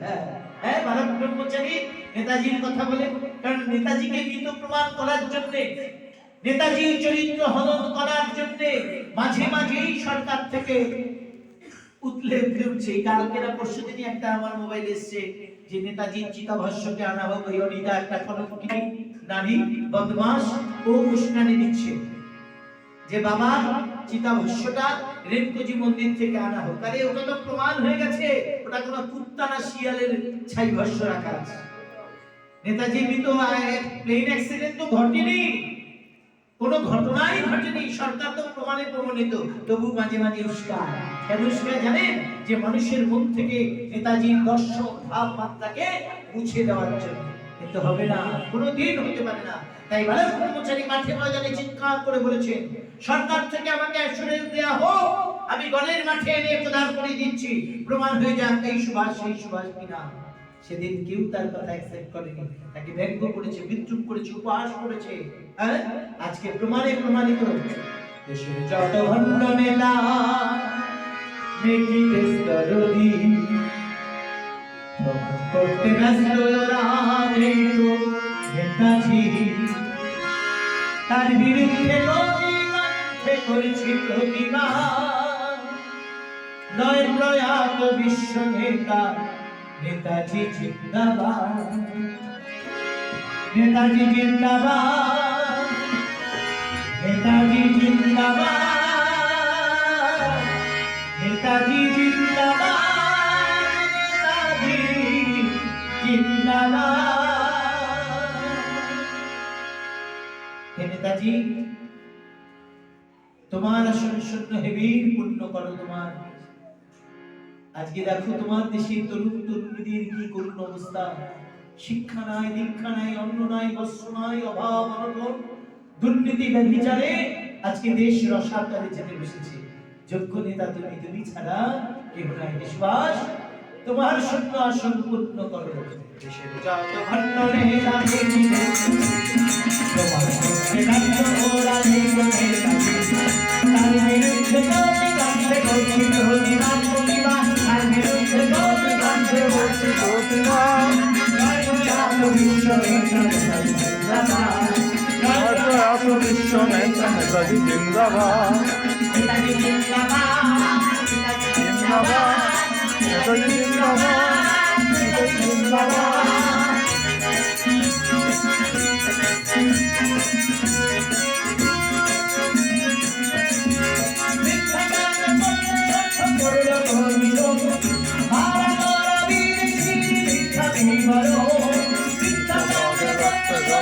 হ্যাঁ। হ্যাঁ ভারত ব্রহ্মচারী নেতাজির কথা বলে, কারণ নেতাজিকে মৃত প্রমাণ করার জন্য, নেতাজির চরিত্র হনন করার জন্য মাঝে মাঝেই সরকার থেকে উতলে উঠছে। কালকে না, পরশু দিনই একটা আমার মোবাইল এসছে যে নেতাজির চিতাভস্যকে আনা হোক ওই অনিতা একটা কলঙ্কিনী নারী বদমাস ও উস্কানি দিচ্ছে। যে বাবা চিতাভস্যটা রেণুকজি মন্দির থেকে আনা হোক। আরে, ওটা তো প্রমাণ হয়ে গেছে। ওটা কোনো কুত্তা না শিয়ালের ছাই ভস্য রাখা আছে। নেতাজি মৃত প্লেন অ্যাক্সিডেন্ট তো ঘটেনি। কোনো ঘটনাই ঘটেনি। সরকার তো প্রমাণে প্রমাণিত। তবু মাঝে মাঝে উস্কায়। কেন উস্কায় জানেন? যে মানুষের মন থেকে নেতাজির দর্শন, ভাব, মাত্রাকে মুছে দেওয়ার জন্য। কিন্তু হবে না। কোনোদিন হতে পারে না। তাই ভারত কর্মচারী মাঠে ময়দানে চিৎকার করে বলেছেন সরকার থেকে আমাকে অ্যাসুরেন্স দেয়া হোক, আমি গণের মাঠে এনে প্রদান করে দিচ্ছি। প্রমাণ হয়ে যাক এই সুভাষ, সেই সুভাষ কিনা। সেদিন কেউ তার কথা অ্যাকসেপ্ট করেনি। তাকে ব্যঙ্গ করেছে, বিদ্রুপ করেছে, উপহাস করেছে। হ্যাঁ? আজকে প্রমাণে প্রমাণিত। দেশের যত ভণ্ড নেতা মেকি দেশ করতে ব্যস্ত ওরা দেখো নেতাজি তার বিরুদ্ধে প্রতিবাদ করেছি প্রতিবাদ নয় প্রয়াত বিশ্ব নেতা নেতাজি জিন্দাবাদ নেতাজি জিন্দাবাদ। নেতাজি জিন্দাবাদ। নেতাজি, তোমার আসন শূন্য হেবীর পূর্ণ করো তোমার। আজকে দেখো তোমার দেশের তরুণ তরুণীদের কি করুণ অবস্থা। শিক্ষা নাই, দীক্ষা নাই, অন্ন নাই, বস্ত্র নাই, অভাব, অনটন, দুর্নীতি, ব্যভিচারে আজকে দেশ রসাতলে যেতে বসেছে। যোগ্য নেতা তুমি তুমি ছাড়া কেহ নাই। বিশ্বাস তোমার শূন্য আসন পূর্ণ করো। দেশের যত এত বিশ্ব নেতা নেতাজি জিন্দাবাদ জিন্দাবাদ নেতাজি জিন্দাবাদ নেতাজি জিন্দাবাদ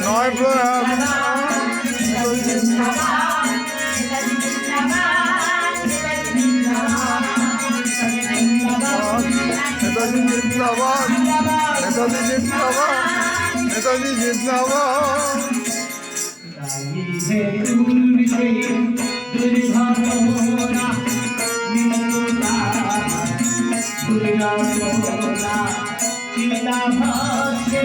নয় প্রয়াস নেতাজি জিন্দাবাদ। নেতাজি জিন্দাবাদ। নেতাজি জিন্দাবাদ। চিন্তা ভাষে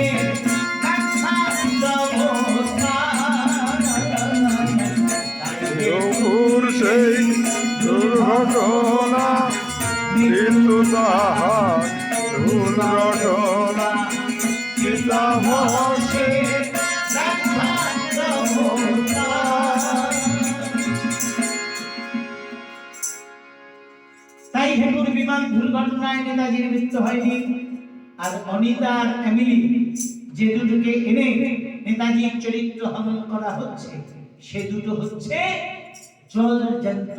তাই হেতুর বিমান দুর্ঘটনায় নেতাজির মৃত্যু হয়নি, আর অনিতা আর ফ্যামিলি যে দুটোকে এনে নেতাজির চরিত্র হনন করা হচ্ছে, সে দুটো হচ্ছে জল জ্যান্ত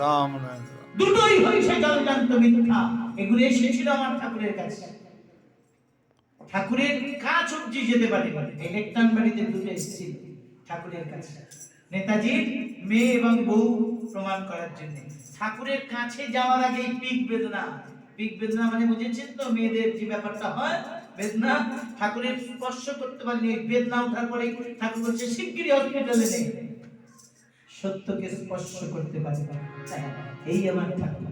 রাম রাম দুটোই হয়েছে জলজান্ত মিথ্যা। এগুলো এসেছিল আমার ঠাকুরের কাছে। ঠাকুরের কাজ অব্দি যেতে পারেনি। ইলেকট্রন বাড়িতে দুটো এসেছিল ঠাকুরের কাছে। নেতাজির মেয়ে এবং বউ প্রমাণ করার জন্য। ঠাকুরের কাছে যাওয়ার আগে পিক বেদনা। পিক বেদনা মানে বুঝেছেন তো? মেয়েদের যে ব্যাপারটা হয়, বেদনা, ঠাকুরের স্পর্শ করতে ওই বেদনা ওঠার পরে ঠাকুর বলছে, শিগগিরই হসপিটালে নেই। সত্যকে স্পর্শ করতে পারে এই আমার ঠাকুর